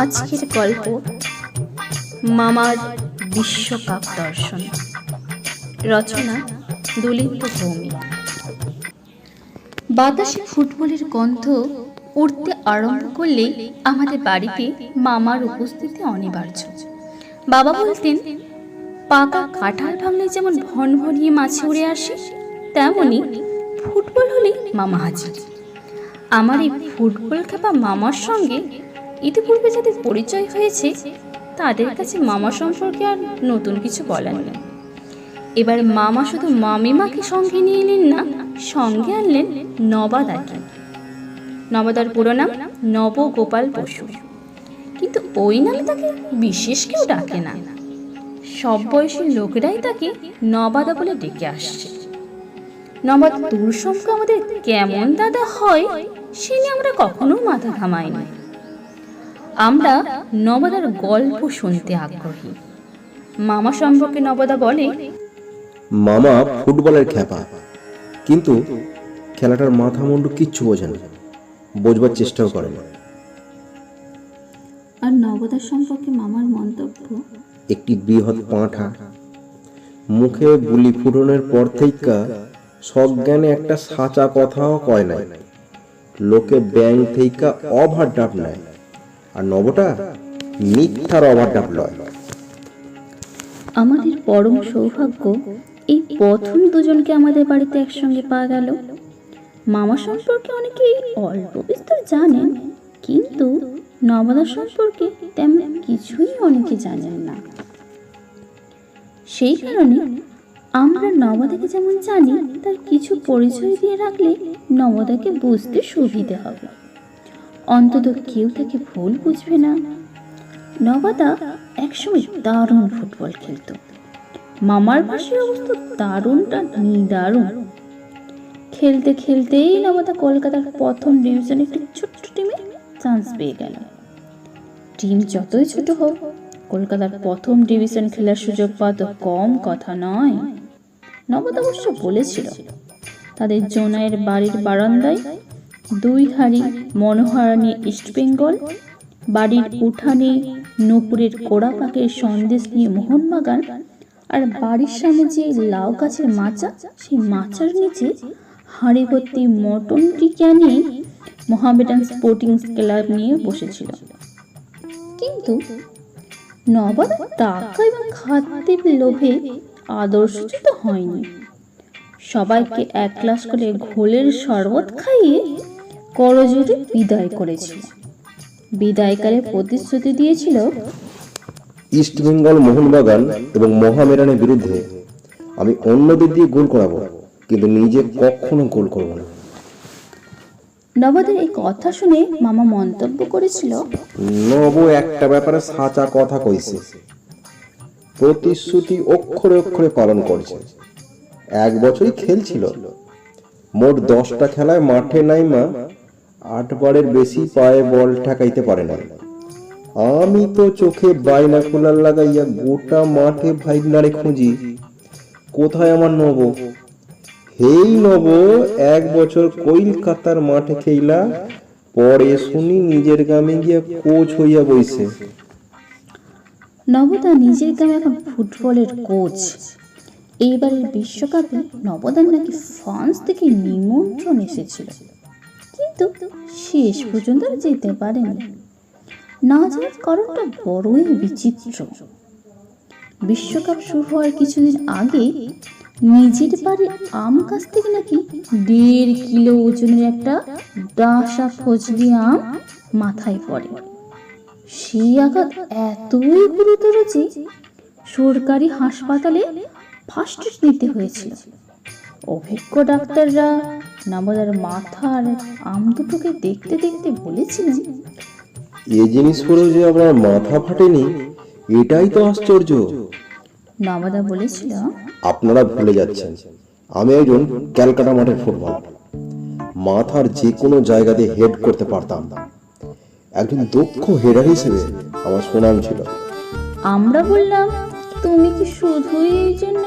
আজকের গল্প মামার বিশ্বকাপ দর্শন। রচনা দুলিত ভৌমিক। বাতাসে ফুটবলের গন্ধ উঠতে আরম্ভ করলে আমাদের বাড়িতে মামার উপস্থিতি অনিবার্য। বাবা বলতেন, পাকা কাঁঠাল ভাঙলে যেমন ভন ভনিয়ে মাছে উড়ে আসে, তেমনি ফুটবল হলে মামা হাজির। আমার এই ফুটবল খেপা মামার সঙ্গে ইতিপূর্বে যাদের পরিচয় হয়েছে, তাদের কাছে মামা সম্পর্কে আর নতুন কিছু বলার নেই। এবার মামা শুধু মামিমাকে সঙ্গে নিয়ে এলেন না, সঙ্গে আনলেন নবাদাকে। নবাদার পুরো নাম নবগোপাল বসু। কিন্তু ওই নামে তাকে বিশেষ কেউ ডাকে না। সব বয়সী লোকেরাই তাকে নবাদা বলে ডেকে আসছে। নবাদ সম্পর্কে আমাদের কেমন দাদা হয়, সে নিয়ে আমরা কখনো মাথা ঘামাইনি। আমরা নবদার গল্প শুনতে আগ্রহী। মামা সম্পর্কে নবদা বলে মামা ফুটবলের খ্যাপা কিন্তু খেলাটার মাথা মুন্ডু কিচ্ছু বোঝে না বোঝবার চেষ্টাও করে না। আর নবদার সম্পর্কে মামার মন্তব্য? একটি বৃহৎ পাঁঠা মুখে বুলি ফুটনের পর থেইকা সজ্ঞানে একটা সাচা কথাও কয় নাই লোকে ব্যাং থেইকা অভার ডাব নেয়। আর নবটা মিথ্যার অভার ডাব লয়। আমাদের পরম সৌভাগ্য, এই প্রথম দুজনকে আমাদের বাড়িতে একসঙ্গে পাওয়া গেল। মামা সম্পর্কে অনেকেই অল্প বিস্তর জানেন, কিন্তু নবদা সম্পর্কে তেমন কিছুই অনেকে জানেন না। সেই কারণে আমরা নবদাকে যেমন জানি, তার কিছু পরিচয় দিয়ে রাখলে নবদাকে বুঝতে সুবিধে হবে। অন্তত কেউ তাকে ভুল বুঝবে না। নবাদা একসময় দারুণ ফুটবল খেলত। মামার ভাষায় অবস্থা দারুণটা নিদারুণ। খেলতে খেলতেই নবাদা কলকাতার প্রথম ডিভিশনে একটি ছোট্ট টিমে চান্স পেয়ে গেল। টিম যতই ছোট হোক, কলকাতার প্রথম ডিভিশন খেলার সুযোগ পাওয়া তো কম কথা নয়। নবাদা অবশ্য বলেছিল, তাদের জোনাইয়ের বাড়ির বারান্দায় দুই হাড়ি নিয়ে ইস্টবেঙ্গল বাড়ির উঠানে নূপুরের কোড়া পাকের সন্দেশ নিয়ে মোহনবাগান, আর বাড়ির সামনে যে লাউ গাছের মাচা, সেই মাচার নিচে হাঁড়ি ভর্তি মটন টিকা নিয়ে মোহামেডান স্পোর্টিং ক্লাব নিয়ে বসেছিল। কিন্তু নবাব টাকা এবং খাদ্যের লোভে আদর্শচ্যুত হয়নি। সবাইকে এক গ্লাস করে ঘোলের শরবত খাইয়ে করজোরে বিদায় করেছিল। বিদায়কালে প্রতিশ্রুতি দিয়েছিল ইস্ট বেঙ্গল মোহনবাগান এবং মহামেরানের বিরুদ্ধে আমি অন্যদের দিয়ে গোল করাবো কিন্তু নিজে কখনো গোল করব না। নবাদের এই কথা শুনে মামা মন্তব্য করেছিল নব একটা ব্যাপারে সাচা কথা কইছে। প্রতিশ্রুতি অক্ষরে অক্ষরে পালন করছে। এক বছরই খেলছিল। মোট দশটা খেলায় মাঠে নাইমা আটবারের বেশি পায়ে বল ঠেকাইতে পারে না আমি তো চোখে বাইনা কুলার লাগাইয়া গোটা মাঠে ভাইগনারে খুঁজি। কোথায় আমার নব? হেই নব, এক বছর কলকাতার মাঠে খেইলা, পরে শুনি নিজের গ্রামে গিয়া কোচ হইয়া বইছে। নবদা নিজের গ্রামে এখন ফুটবলের কোচ। এইবারের বিশ্বকাপে নবদার নাকি ফ্রান্স থেকে নিমন্ত্রণ এসেছিল। কিন্তু শেষ পর্যন্ত যেতে পারেনি। না যাওয়ার কারণটা বড়ই বিচিত্র। বিশ্বকাপ শুরু হওয়ার কিছুদিন আগে নিজের বাড়ির আম গাছ থেকে নাকি দেড় কিলো ওজনের একটা ডাসা ফজলি আম মাথায় পড়ে। সেই আঘাত এতই গুরুতর যে সরকারি হাসপাতালে ফার্স্ট নিতে হয়েছিল। অভিজ্ঞ ডাক্তাররা নামাদার মাথার আম দুটোকে দেখতে দেখতে বলেছিলেন এ জিনিস পরেও যে আপনার মাথা ফাটেনি এটাই তো আশ্চর্য। নবাদা বলেছিল আপনারা ভুলে যাচ্ছেন আমি একজন ক্যালকাটা মাঠের ফুটবল। মাথার যে কোনো জায়গাতে হেড করতে পারতাম একজন দক্ষ হেডার হিসেবে আমার সুনাম ছিল। আমরা বললাম তুমি কি শুধুই এই জন্য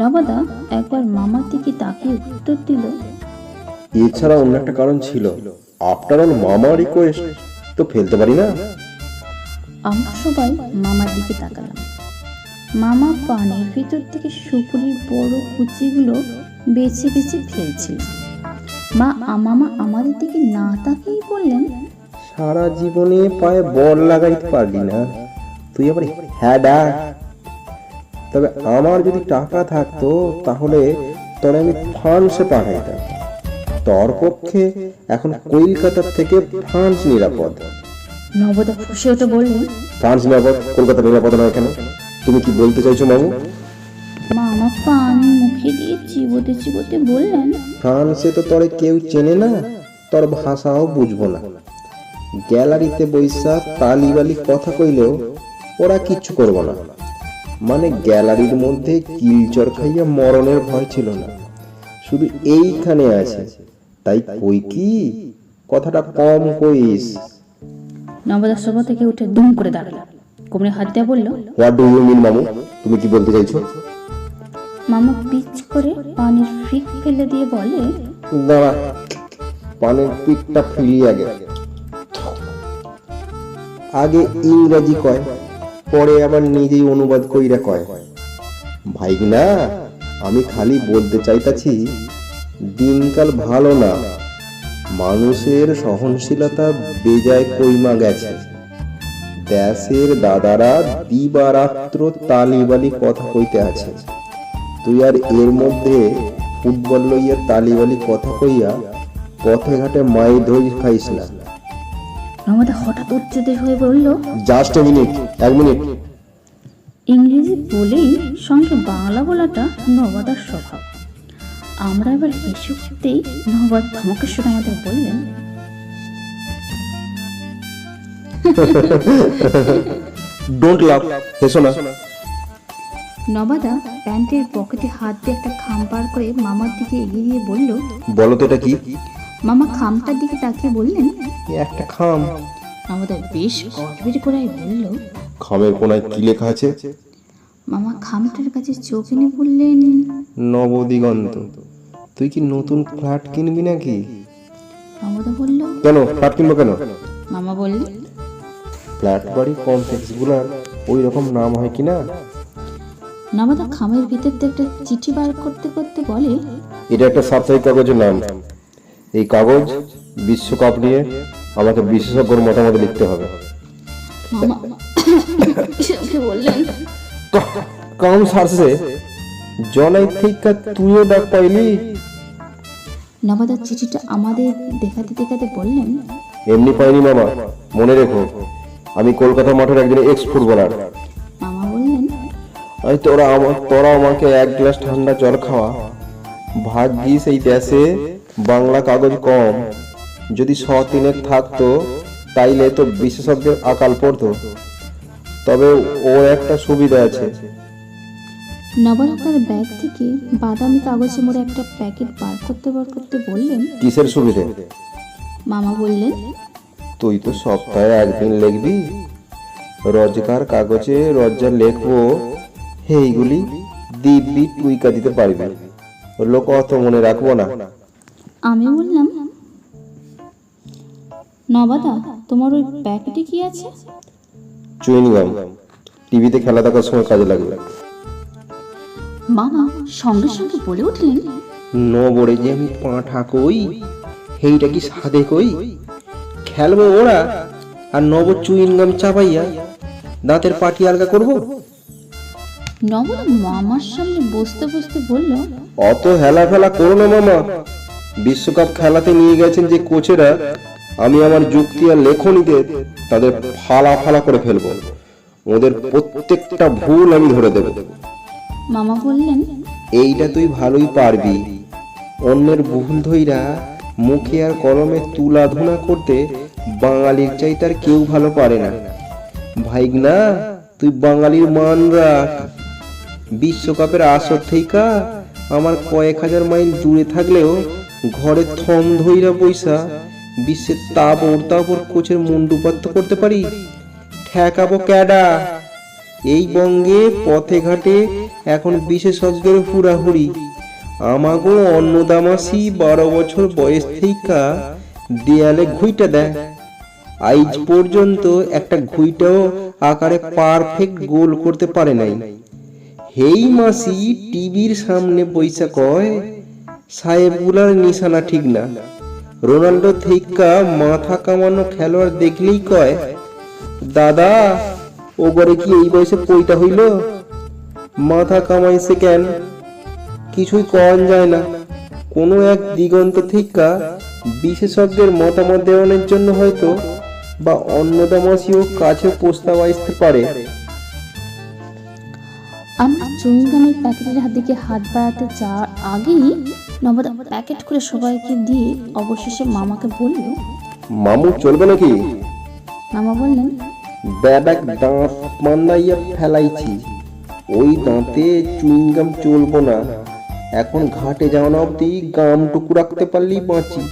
নবাদা একবার মামার দিকে তাকিয়ে উত্তর দিল এছাড়া অন্য একটা কারণ ছিল। আফটার অল মামা রিকোয়েস্ট তো ফেলতে পারি না। আমরা সবাই মামার দিকে তাকালাম। মামা পানির ভিতর থেকে সুপুরির বড় কুচিগুলো বেছে বেছে ফেলছিল। মা মামা আমাদের দিকে না তাকিয়েই বললেন সারা জীবনে পায়ে বল লাগাইতে পারলি না। তুই আবার হ্যাডা? তবে আমার যদি টাকা থাকতো তাহলে তোরে আমি ফ্রান্সে পাঠাইতাম। তোর পক্ষে এখন কলকাতার থেকে ফ্রান্স নিরাপদ। নবদা খুশি হতে বললেন ফ্রান্স নিরাপদ কলকাতা নিরাপদ নয় কেন? তুমি কি বলতে চাইছো মামু মামা পানি মুখে দিয়ে চিবোতে চিবোতে বললেন। ফ্রান্সে তো তোরে কেউ চেনে না তোর ভাষাও বুঝব না। গ্যালারিতে বৈশা তালিবালি কথা কইলেও ওরা কিচ্ছু করব না। মানে গ্যালারির মধ্যে কিলচর খাইয়া মরণের ভয় ছিল না। শুধু এইখানে আছে। তাই কই কি? কথাটা কম কইস। নবদা সভা থেকে উঠে দুম করে দাঁড়াল। কোমরে হাত দিয়ে বলল হোয়াট ডু ইউ মিন মামু তুমি কি বলতে চাইছো? মামা পিচ করে পানির ফিক ফেলে দিয়ে বলে দাঁড়া পানের পিকটা ফিরি আগে। আগে ইংরাজি কয়। পরে আবার নিজেই অনুবাদ কইরা কয়, ভাই না আমি খালি বলতে চাইতাছি, দিনকাল ভালো না। মানুষের সহনশীলতা বেজায় কইমা গেছে। দেশের দাদারা দিবারাত্র তালিবালি কথা কইতে আছে। তুই আর এর মধ্যে ফুটবল লইয়া তালিবালি কথা কইয়া পথে ঘাটে মাই ধৈর্য খাইস না। নবদা হঠাৎ উচ্চতে হয়ে বলল জাস্ট এ মিনিট এক মিনিট ইংরেজি বলেই সঙ্গে বাংলা বলাটা নবাদার স্বভাব। আমরা এবার হেসে উঠতেই নবাদ ধমকেশ্বর আমাদের বললেন ডোন্ট লাভ হেসো না। নবাদা প্যান্টের পকেটে হাত দিয়ে একটা খাম পার করে মামার দিকে এগিয়ে দিয়ে বলল বলো তো এটা কি? মামা খামটার দিকে তাকিয়ে বললেন একটা খাম। নবাদা বেশ গড়বিড় করে বলল খামের কোনায় কি লেখা আছে? মামা খামটার কাছে চোখ এনে বললেন নবদিগন্ত। তুই কি নতুন ফ্ল্যাট কিনবি নাকি? নবদা বলল কেন? ফ্ল্যাট কিনবো কেন? মামা বললেন ফ্ল্যাট বাড়ি কমপ্লেক্সগুলার ওই রকম নাম হয় কি না নবদা খামের ভিতর থেকে একটা চিঠি বার করতে করতে বলে এটা একটা সাপ্তাহিক কাগজের নাম। এই কাগজ বিশ্বকাপ নিয়ে আমাকে বিশেষজ্ঞর মতামত লিখতে হবে। বললেন? কাম সারছে জলাই থেকে তুইও ডাক পাইলি। নবাদার চিঠিটা আমাদের দেখাতে দেখাতে বললেন? এমনি পাইনি মামা মনে রেখো। আমি কলকাতা মাঠের একজন এক্স ফুটবলার মামা বললেন তোরা আমার তোরা আমাকে এক গ্লাস ঠান্ডা জল খাওয়া ভাগ্যিস এই দেশে বাংলা কাগজ কম। যদি শ তিনেক থাকতো তাইলে তো বিশেষজ্ঞের আকাল পড়তো। তবে ওর একটা সুবিধা আছে। তার ব্যাগ থেকে বাদামি কাগজে মোড়ে একটা প্যাকেট বার করতে বার করতে বললেন কিসের সুবিধে? মামা বললেন তুই তো সপ্তাহে একদিন লিখবি। রোজকার কাগজে রোজা লেখবো। এইগুলি দিব্যি টুইকা দিতে পারবি। লোক অত মনে রাখব না। আমি বললাম নবাদা তোমার ওই প্যাকেটে কি আছে? চুইংগাম টিভিতে খেলা দেখার সময় কাজে লাগবে মামা সঙ্গে সঙ্গে বলে উঠলেন ন বড়ে যে আমি পাঁঠা কই সেইটা কি সাদে কই? খেলব ওরা আর নব চুইংগাম চাপাইয়া দাঁতের পাটি আলগা করব? নবদা মামার সামনে বসতে বসতে বলল অত হেলা ফেলা করো না মামা। বিশ্বকাপ খেলাতে নিয়ে গেছেন যে কোচেরা আমি আমার যুক্তি আর লেখনীতে তাদের ফালা ফালা করে ফেলব। ওদের প্রত্যেকটা ভুল আমি ধরে দেব। মামা বললেন এইটা তুই ভালোই পারবি। অন্যের ভুল ধইরা মুখে আর কলমে তুলা ধুনা করতে বাঙালির চাই তার কেউ ভালো পারে না। ভাইগনা তুই বাঙালির মান রাখ। বিশ্বকাপের আসর থেইকা আমার কয়েক হাজার মাইল দূরে থাকলেও ঘরে থম ধইরা পয়সা বিশ্বের তাপ ওর তাপর কোচের মুন্ডুপাত্য করতে পারি? ঠেকাবো ক্যাডা? এই বঙ্গে পথে ঘাটে এখন বিশেষজ্ঞের হুড়াহুড়ি। আমাগো অন্নদামাসি বারো বছর বয়স থেইকা দেয়ালে ঘুইটা দেয়। আজ পর্যন্ত একটা ঘুইটাও আকারে পারফেক্ট গোল করতে পারে নাই। হেই মাসি টিভির সামনে বইসা কয় সাহেবগুলার নিশানা ঠিক না। রোনাল্ডো থেইকা মাথা কামানো খেলোয়াড় দেখলেই কয়, দাদা ও গরে কি এই বয়সে পইটা হইল? মাথা কামাইছে কেন? কিছুই কন যায় না। কোনো এক দিগন্ত থেকে বিশেষজ্ঞের মতামত দেওয়ানোর জন্য হয়তো বা অন্নদামাসিও কাছে প্রস্তাব আসতে পারে। আমরা চুইংগামের প্যাকেটের হাত দিকে হাত বাড়াতে যাওয়ার আগেই নবদা প্যাকেট করে সবাইকে দিয়ে অবশেষে মামাকে বলল মামু চলবে নাকি? মামা বললেন ব্যাবাক দাঁত মান্দাইয়া ফেলাইছি ওই দাঁতে চুইংগাম চলবো না। এখন ঘাটে যাওয়া না অব্দি গামটুকু রাখতে পারলেই বাঁচি।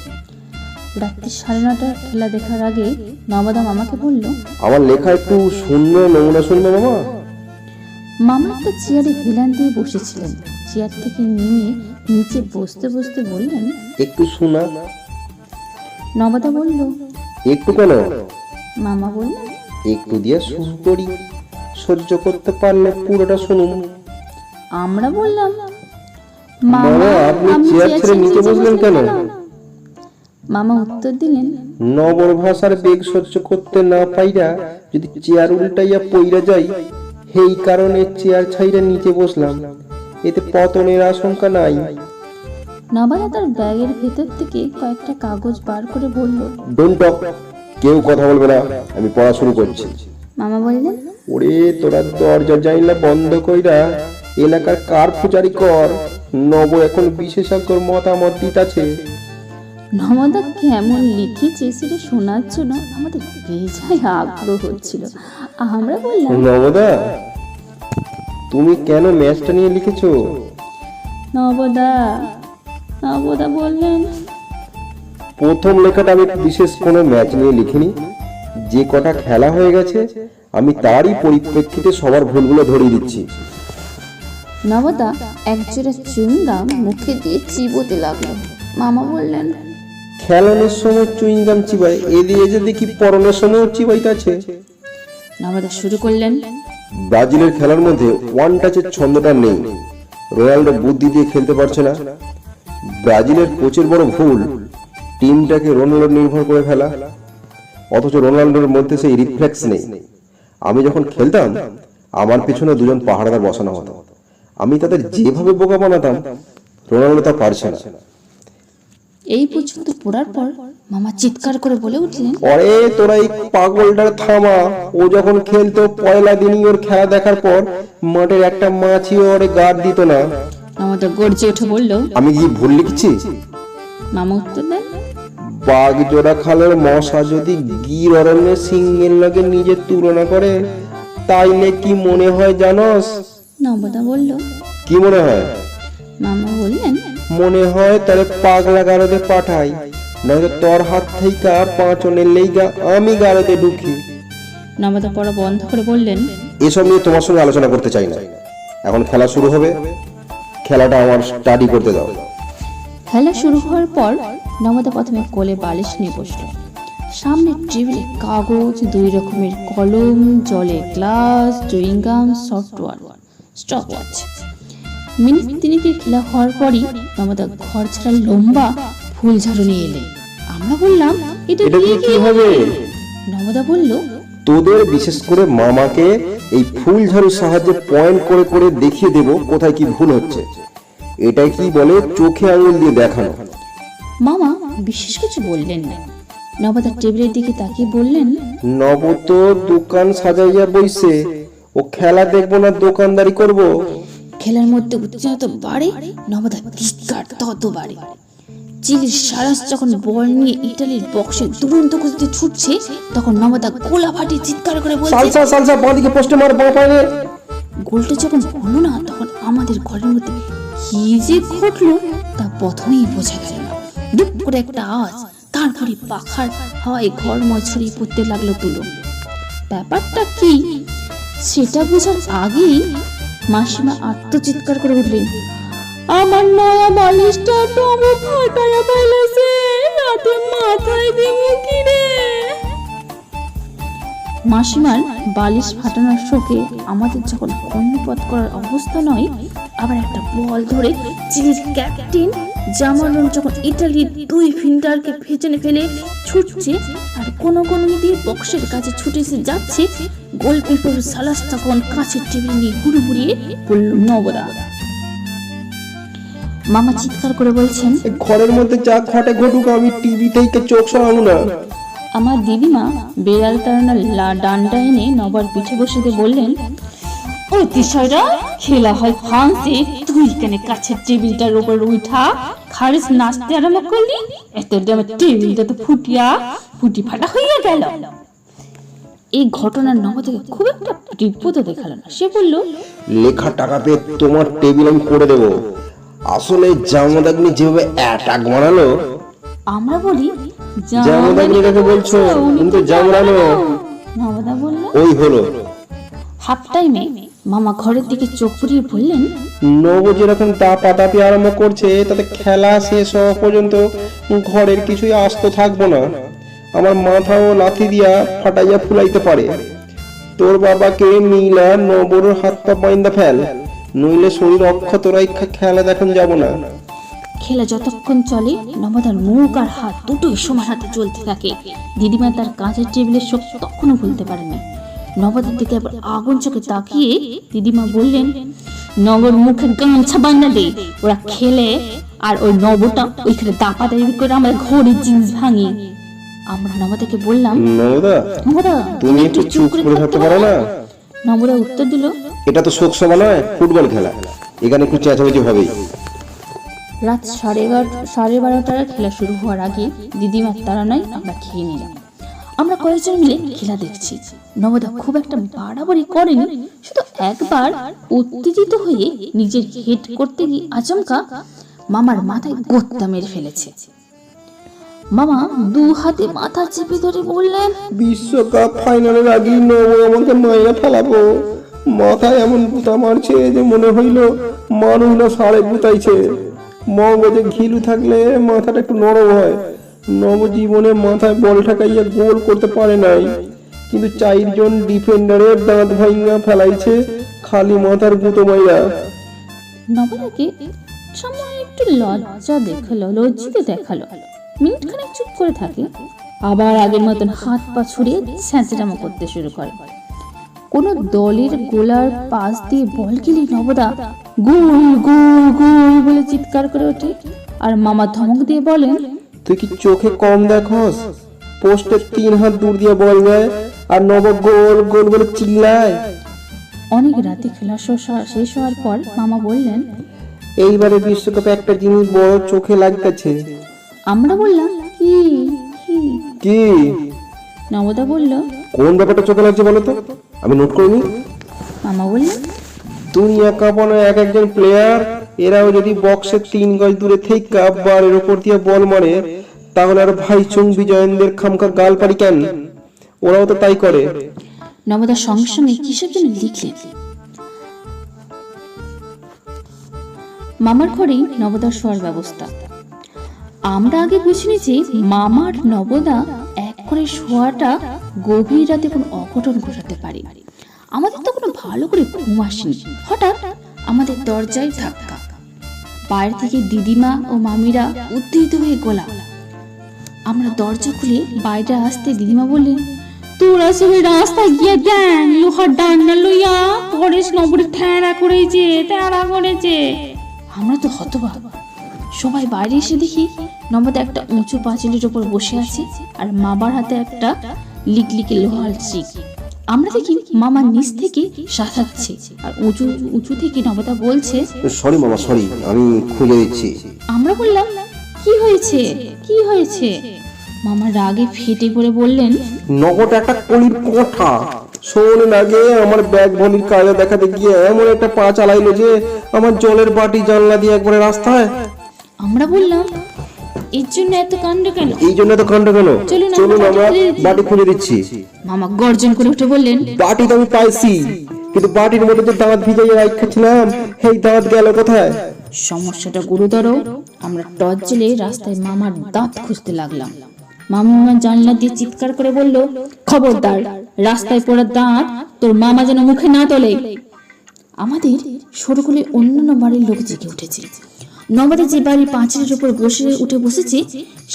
রাত্রি সাড়ে নটার খেলা দেখার আগে নবদা মামাকে বলল আমার লেখা একটু শূন্য নমুনা শুনবে মামা। মামা একটা চেয়ারে হেলান দিয়ে বসেছিলেন। চেয়ার থেকে নেমে নিচে বসতে বসতে বললেন একটু শোনা। নবদা বলল একটু কেন? মামা বললেন একটু দিয়ে শুরু করি। সহ্য করতে পারলে পুরোটা শুনুন। আমরা বললাম মামা, আপনি চেয়ার ছেড়ে নিচে বসলেন কেন? মামা উত্তর দিলেন নবর ভাষার বেগ সহ্য করতে না পাইরা যদি চেয়ার উল্টাইয়া পইরা যাই সেই কারণে চেয়ার ছাইরা নিচে বসলাম। এতে পতনের আশঙ্কা নাই। নবাদা তার ব্যাগের ভেতর থেকে কয়েকটা কাগজ বার করে বলল ডোন্ট টক কেউ কথা বলবে না। আমি পড়া শুরু করছি। মামা বললেন ওরে তোরা দরজা জানলা বন্ধ কইরা এলাকার কার পূজারি কর। নব এখন বিশেষজ্ঞর মতামত দিতাছে। নবদা কেমন লিখেছে সেটা শোনার জন্য আমাদের বেজায় আগ্রহ হচ্ছিল। আমরা বললাম নবদা তুমি কেন ম্যাচটা নিয়ে লিখেছো? নবদা নবদা বললেন প্রথম লেখাটা আমি বিশেষ কোনো ম্যাচ নিয়ে লিখিনি। যে কটা খেলা হয়ে গেছে আমি তারই পরিপ্রেক্ষিতে সবার ভুলগুলো ধরিয়ে দিচ্ছি। নবদা একজোড়া চুঙ্গাম মুখে দিয়ে চিবোতে লাগল। মামা বললেন খেলানোর সময় চুইংগাম চিবাই এদিকে যে দেখি পরনের সময় চিবাইতাছে। নবদা শুরু করলেন। ব্রাজিলের খেলার মধ্যে ওয়ান টাচের ছন্দটা নেই। রোনাল্ডো বুদ্ধি দিয়ে খেলতে পারছে না। ব্রাজিলের কোচের বড় ভুল টিমটাকে রোনাল্ডো নির্ভর করে ফেলা। অথচ রোনাল্ডোর মধ্যে সেই রিফ্লেক্স নেই। আমি যখন খেলতাম আমার পিছনে দুজন পাহাড়াদার বসানো হতো। আমি তাদের যেভাবে বোকা বানাতাম রোনাল্ডো তা পারছে না। এই পর্যন্ত পড়ার পর মামা চিৎকার করে বলে উঠলেন অরে তোরা এই পাগলটার থামা। ও যখন খেলতো পয়লা দিনই ওর খেলা দেখার পর মাঠের একটা মাছি ওরে গার্ড দিত না। নবদা গর্জে উঠে বলল আমি কি ভুল লিখছি? মামা উত্তর দেন বাঘ জোড়া খালের মশা যদি গির অরণ্যের সিংহের লগে নিজের তুলনা করে তাইলে কি মনে হয় জানস? নবদা বলল কি মনে হয়? মামা বললেন মনে হয় তারে পাগলা গারদে পাঠাই। নয়তো তোর হাত থেকে পাঁচনের লেগা আমি গারদে ঢুকি। নবদা পড়া বন্ধ করে বললেন এসব নিয়ে তোমার সঙ্গে আলোচনা করতে চাই না। এখন খেলা শুরু হবে। খেলাটা আমার স্টাডি করতে দাও। খেলা শুরু হওয়ার পর নবদা প্রথমে কোলে বালিশ নিয়ে বসল। সামনে টেবিলে কাগজ দুই রকমের কলম জলে glass chewing gum software stop watch minute তিনেকের খেলা হওয়ার পরই নবদা ঘর ছাড়া লম্বা ফুল ঝাড়ু নিয়ে এলেন আমরা বললাম এটা দিয়ে কি হবে? নবদা বলল তোদের বিশেষ করে মামাকে এই ফুল ঝাড়ুর সাহায্যে পয়েন্ট করে করে দেখিয়ে দেব কোথায় কি ভুল হচ্ছে। এটাই কি বলে চোখে আঙুল দিয়ে দেখানো। মামা বিশেষ কিছু বললেন না। নবদা টেবিলের দিকে তাকিয়ে বললেন নব তো দোকান সাজাইয়া বইছে। ও খেলা দেখব না দোকানদারি করব? খেলার মধ্যে উত্তেজনা তো বাড়ে নবদা চিৎকার তত বাড়ে। চিলির সারাস যখন বল নিয়ে ইটালির বক্সে দুরন্ত গতিতে ছুটছে তখন নবদা গোলা ফাটিয়ে চিৎকার করে বলছে সালসা সালসা বাঁদিকে পোস্টে মার বাঁ পায়ে গোলটা যখন হলো না তখন আমাদের ঘরের মধ্যে কি যে ঘটলো তা প্রথমেই বোঝা গেল না। দুপ করে একটা আওয়াজ তারপরে পাখার হাওয়ায় ঘর ছড়িয়ে পড়তে লাগল তুলো ব্যাপারটা কি? সেটা বোঝার আগেই মাসিমা আত্মচিৎকার করে উঠলেন আমার নয়া বালিশটা টমো ফাটায়া ফেলেছে, রাতে মাথায় দেব কি রে? মাসিমার বালিশ ফাটানোর শোকে আমাদের যখন কর্ণপাত করার অবস্থা নয়, আবার একটা বল ধরে চিলির ক্যাপ্টেন জামানুন যখন ইটালির দুই ফিন্টারকে পেছনে ফেলে ছুটছে, আর কোনো কোনো দিয়ে বক্সের কাছে ছুটে এসে যাচ্ছে, গোলকিপার সালাস তখন কাছের টেবিল নিয়ে ঘুরে ঘুরিয়ে পড়ল নবদা মামা চিৎকার করে বলছেন, ঘরের মধ্যে যা ঘটে ঘটুক, আমি টিভি থেকে চোখ সরাবো না। আমার দিদিমা বেড়াল তাড়ানোর লা, ডান্ডা এনে নবার পিঠে বসে দিয়ে বললেন ওই খেলা হয় ফ্রান্সে। তুই কেন কাছের টেবিলটার উপর উঠা খারিস নাচতে আরম্ভ করলি? এত আমার টেবিলটা তো ফুটিয়া, ফুটি ফাটা হইয়া গেল। এই ঘটনার নবদাকে খুব একটা বিপদ দেখাল না। সে বলল, লেখা টাকা পেয়ে তোমার টেবিল আমি করে দেবো। আসলে জামদাগনি যেভাবে অ্যাটাক বানালো আমরা বলি জামদানি কাকে বলছো? তুমি তো জামরানো। নবদা বলল ওই হলো হাফ টাইমে মামা ঘরের দিকে চোখ পুরিয়ে বললেন নব যেরকম আরম্ভ করছে তাতে খেলা শেষ হওয়া পর্যন্ত ঘরের কিছুই আস্ত থাকব না আমার মাথাও লাথি দিয়া ফাটাইয়া ফুলাইতে পারে তোর বাবাকে নীলা নবর হাত পা বাইন্দা ফেল নইলে শরীর অক্ষত রাইখা খেলা দেখন যাব না খেলা যতক্ষণ চলে নবদার মুখ আর হাত দুটোই সমান হাতে চলতে থাকে। দিদিমা তার কাঁচের টেবিলের শোক তখনও ভুলতে পারেনি। নবদার দিকে আবার আগুন চোখে তাকিয়ে দিদিমা বললেন নগর মুখে গামছা বান্না দে ওরা খেলে আর ওই নবটা ওইখানে দাপা দাবি করে আমরা ঘরের জিনিস ভাঙি। আমরা নবদাকে বললাম নবদা নবদা তুমি একটু চুপ করে থাকতে পারো না? নবদা উত্তর দিল এটা তো শোক সভা নয় ফুটবল খেলা। এখানে একটু চেঁচামেচি হবেই। রাত সাড়ে এগারোটা সাড়ে বারোটার খেলা শুরু হওয়ার আগে দিদিমার তাড়ানায় আমরা খেয়ে নিলাম। আমরা কয়েকজন মিলে খেলা দেখছি। নবদা খুব একটা বাড়াবাড়ি করেনি, শুধু একবার উত্তেজিত হয়ে নিজের হেড করতে গিয়ে আচমকা মামার মাথায় গোত্তা মেরে ফেলেছে। মামা দু হাতে মাথা চেপে ধরে বললেন, বিশ্বকাপ ফাইনালের আগেই নব আমাকে মাইরা ফেলাবো। মাথায় এমন বুতা মারছে যে মনে হইল মানুষ না সাড়ে বুতাইছে। মগজে ঘিলু থাকলে মাথাটা একটু নরম হয়। নব জীবনে মাথায় বল ঠাকাইয়া গোল করতে পারে নাই। কিন্তু চারজন ডিফেন্ডারের দাঁত ভাঙিয়া ফেলাইছে খালি মাথার গুঁতো মাইরা। নবদাকে সময় একটু লজ্জা দেখাল, লজ্জিত দেখাল। মিনিট খানেক চুপ করে থাকে, আবার আগের মতন হাত পা ছড়িয়ে ছ্যাঁচড়ামো করতে শুরু করে। কোনো দলের গোলার পাশ দিয়ে বল গেলে নবদা। গোল গোল গোল বলে চিৎকার করে ওঠে। আর মামা ধমক দিয়ে বলেন তুই কি চোখে কম দেখস? পোস্টের তিন হাত দূর দিয়ে বল যায় আর নব গোল গোল বলে চিল্লায়? অনেক রাতে খেলা শেষ- শেষ হওয়ার পর মামা বললেন এইবারে বিশ্বকাপে একটা জিনিস বড় চোখে লাগতেছে। আমরা বললাম কি কি? কি? নবদা বলল কোন ব্যাপারটা চোখে লাগছে বলো তো? আমি নোট করিনি? মামা বললেন? দুনিয়া কাঁপানো এক একজন প্লেয়ার এরাও যদি বক্সের তিন গজ দূরে থেকে বারের উপর দিয়ে বল মারে তাহলে আর ভাই চুং বিজয়েন্দ্রের খামকা গাল পারি কেন? ওরাও তো তাই করে। নবদা সঙ্গে সঙ্গে কিসব যেন লিখলেন? মামার ঘরেই নবদার শোয়ার ব্যবস্থা। আমরা আগে বুঝিনি যে মামার নবদা এক করে শোয়াটা গভীর রাতে কোনো অঘটন ঘটাতে পারে। আমাদের তো কোনো ভালো করে ঘুম আসেনি। হঠাৎ আমাদের দরজায় ধাক্কা। বাইরে থেকে দিদিমা ও মামিরা উত্তেজিত হয়ে গোলা। আমরা দরজা খুলে বাইরে আসতে দিদিমা বললেন, তোরা গিয়ে দেন লোহার লইয়া পরেশ ঠেড়া করেছে তেড়া করেছে। আমরা তো হতবাক। সবাই বাইরে এসে দেখি নবদা একটা উঁচু পাঁচিলের ওপর বসে আছে আর মাবার হাতে একটা লিকলিকে লোহার চিক আমরা দেখি মামার নিচ থেকে সাঁতাচ্ছে আর উঁচু উঁচু থেকে নবদা বলছে সরি মামা সরি আমি খুঁজে দিচ্ছি। আমরা বললাম কি হয়েছে? কি হয়েছে? মামা রাগে ফেটে পড়ে বললেন নগদ একটা কলির কোঠা শোনেন আগে আমার ব্যাগ ভলির কাজে দেখাতে গিয়ে এমন একটা পা চালাইলো যে আমার জলের বাটি জানলা দিয়ে একবারে রাস্তায়। আমরা বললাম এর জন্য এত কাণ্ড কেন? এই জন্য তো কাণ্ড কেন? চলুন আমরা বাটি খুলে দিচ্ছি। মামা গর্জন করে উঠে বললেন বাটি তো আমি পাইছি কিন্তু বাটির মধ্যে যে দাঁত ভিজাইয়া রাখাচ্ছিলাম সেই দাঁত গেল কোথায়? সমস্যাটা গুরুতর। আমরা টর্চ রাস্তায় মামার দাঁত খুঁজতে লাগলাম। মামা জানলা দিয়ে চিৎকার করে বলল খবরদার রাস্তায় পড়া দাঁত তোর মামা যেন মুখে না তোলে। আমাদের সরকুলে অন্যান্য বাড়ির লোক জেগে উঠেছে। নবাদে যে বাড়ির পাঁচিলের উপর বসে উঠে বসেছে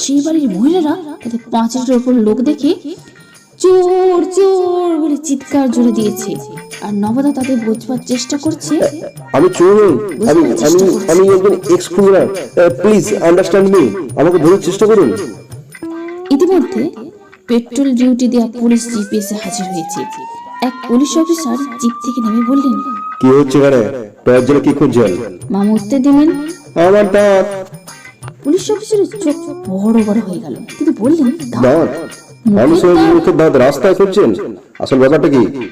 সেই বাড়ির মহিলারা তাদের পাঁচিলের উপর লোক দেখে চোর চোর বলে চিৎকার জুড়ে দিয়েছে। আর নবদা তাদের বোঝবার চেষ্টা করছে। আমি চোর আমি আমি আমি একজন ex criminal please understand me আমাকে বোঝার চেষ্টা করুন। ইতিমধ্যে পেট্রোল ডিউটি দেওয়া পুলিশ জিপ এসে হাজির হয়েছে। এক পুলিশ অফিসার জিপ থেকে নেমে বললেন কি হচ্ছে এখানে? জেলে কি খুঁজছেন? মামা উঠতে দেবেন? আমার দাঁত পুলিশ অফিসারের চোখ বড় বড় হয়ে গেল। তিনি বললেন "দাঁত?" দাঁত? মানুষের মুখে দাঁত রাস্তায় খুঁজছেন। আসল ব্যাপারটা কি?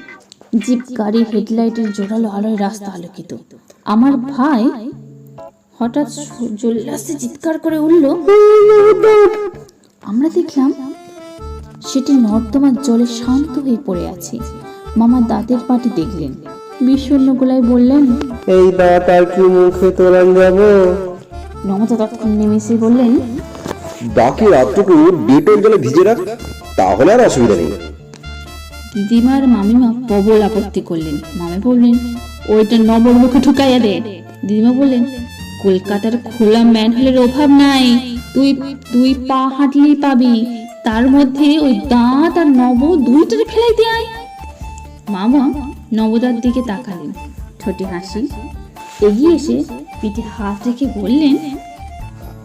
জিপ গাড়ির হেডলাইটের জোরালো আলোয় রাস্তা আলোকিত। আমার ভাই হঠাৎ জল্লাসে চিৎকার করে উঠল আমরা দেখলাম সেটি নর্দমার জলে শান্ত হয়ে পড়ে আছে। মামা দাঁতের পাটি দেখলেন। বিষণ্ণ গলায় বললেন এই দাঁত আর কি মুখে তোলান যাব? নমতা বললেন বাকি রাতটুকু ডেটল জলে ভিজে রাখ তাহলে আর অসুবিধা নেই। দিদিমার মামিমা প্রবল আপত্তি করলেন। মামা বললেন ওইটা নবর মুখে ঢুকাইয়া দে। দিদিমা বললেন কলকাতার খোলা ম্যানহোলের অভাব নাই তুই তুই পা হাঁটলেই পাবি। তার মধ্যে ওই দাঁত আর নব দুইটারে ফেলাই দেয় মামা নবদার দিকে তাকালেন। ছোটি হাসি। এগিয়ে এসে পিঠে হাত রেখে বললেন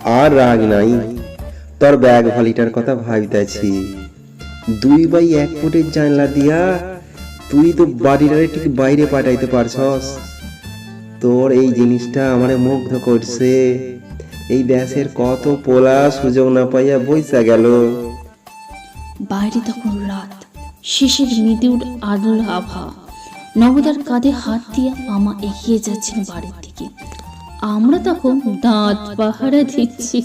আর রাগ নাই। তোর ব্যাগ ভলিটার কথা ভাবিতেছি। দুই বাই এক ফুটের জানলা দিয়া তুই তো বাড়িটারে ঠিক বাইরে পাঠাইতে পারছস। তোর এই জিনিসটা আমারে মুগ্ধ করছে। এই দেশের কত পোলা সুযোগ না পাইয়া বইসা গেল। বাইরে তখন রাত শেষের মৃদুর আলোর আভা। নবদার কাঁধে হাত দিয়ে আমা এগিয়ে যাচ্ছেন বাড়ির দিকে। আমরা তখন দাঁত পাহারা দিচ্ছি।